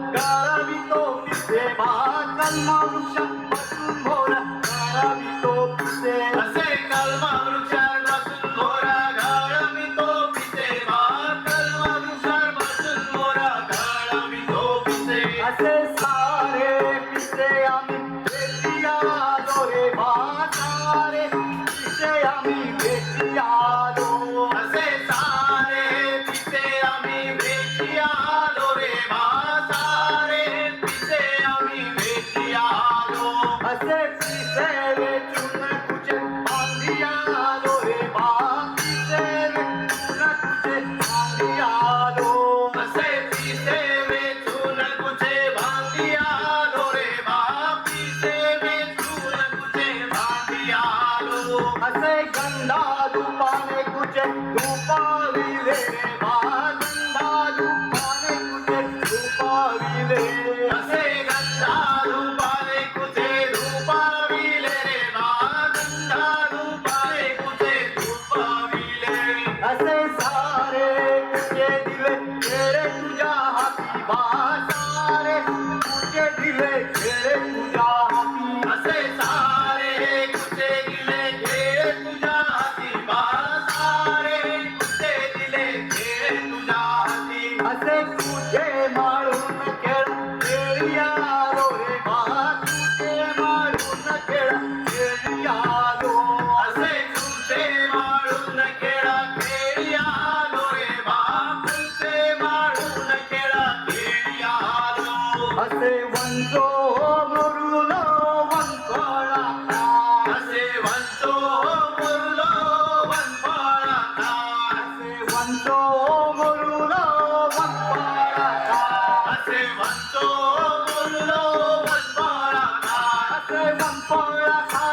go. असे न घरूं वंदो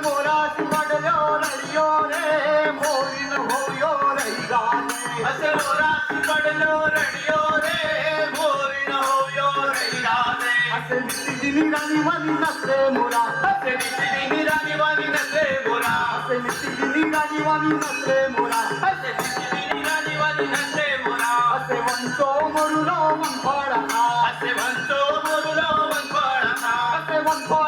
I say one more, one more, one more, one more.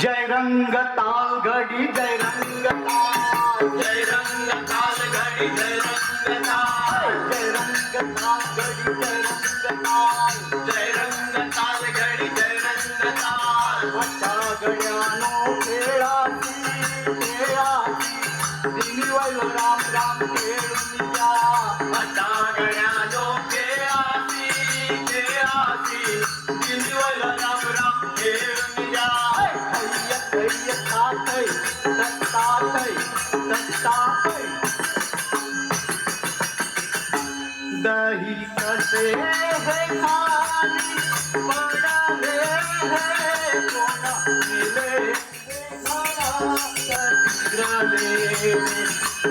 జై రంగ తాల్గడి జై రంగ दही कसे है खाली बड़ा ले है कोना मिले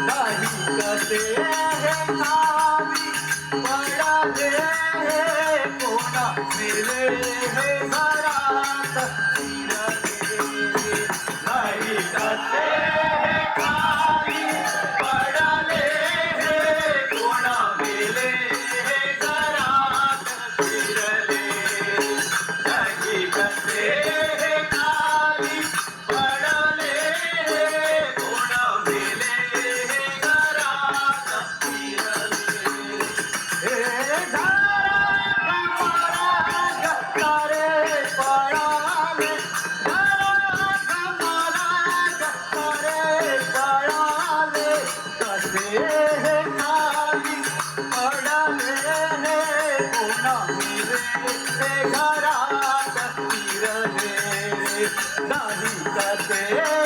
दही कसे है खाली बड़ा है कोना मिले फिरले नाही कसे हे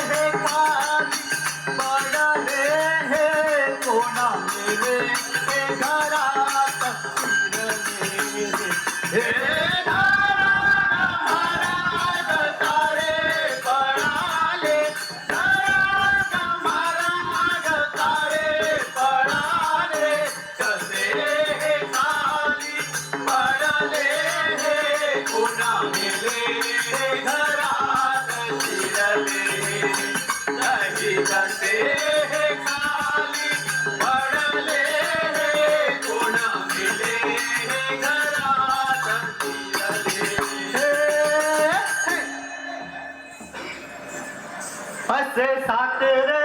se saat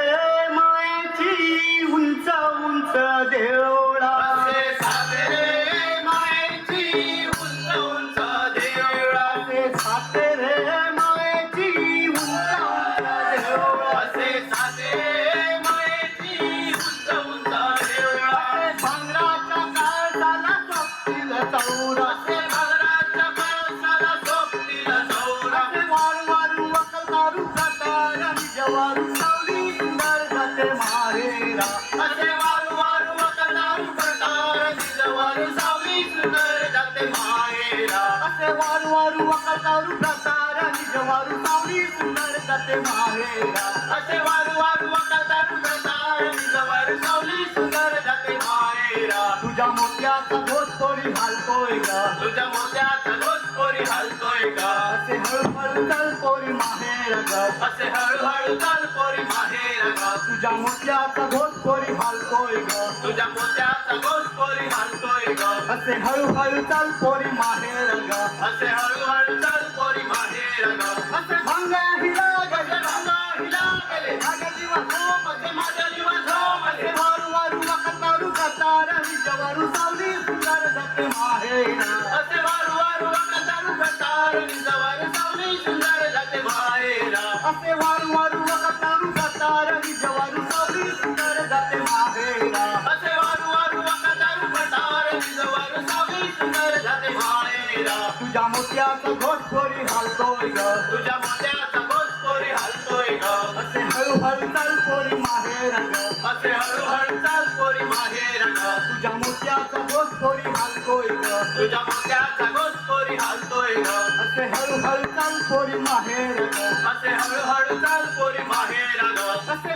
माहेरा वारू वारू वकल मारू जातात आणि जवारू सावली सुंदर जाते माहेरा. असे वारू वारू वकदारू करतार निजवारू सावली सुंदर जाते माहेरा. तुझ्या मोत्याचा घोष कोरी घालतोय ग तुझ्या मोत्याचा रोज पोरी हलतोय का? असे हळूहळू चल पोरी माहेर ग असे हळूहळू चल पोरी माहेर ग तुझ्या मोत्याचा घोष कोरी घालतोय ग तुझ्या मोत्या असे हळूहळू चल पोरी माहेर असे हळूहळू चाल पोरी माहेर असे भंग हिला असे रंगा हिला गेले भाग्य जीवा झोम असे माझ्या जीवा झोमले असे वारू वारू वखत मारू कतार आणि जवारू सावली सुंदर जाते माहेरा असे तुझ्या मोत्याचा घोष कोरी घालतोय ग. तुझ्या मोत्याचा पोरी हलतोय ग. असे हळूहळू चल पोरी माहेर ग. असे हळूहळू चाल पोरी माहेर ग. तुझ्या मोत्याचा घोष कोरी घालतोय ग. तुझ्या मोत्याचा पोरी हलतोय ग. असे हळूहळू चल पोरी माहेर ग. असे हळूहळू चाल पोरी माहेर ग. असे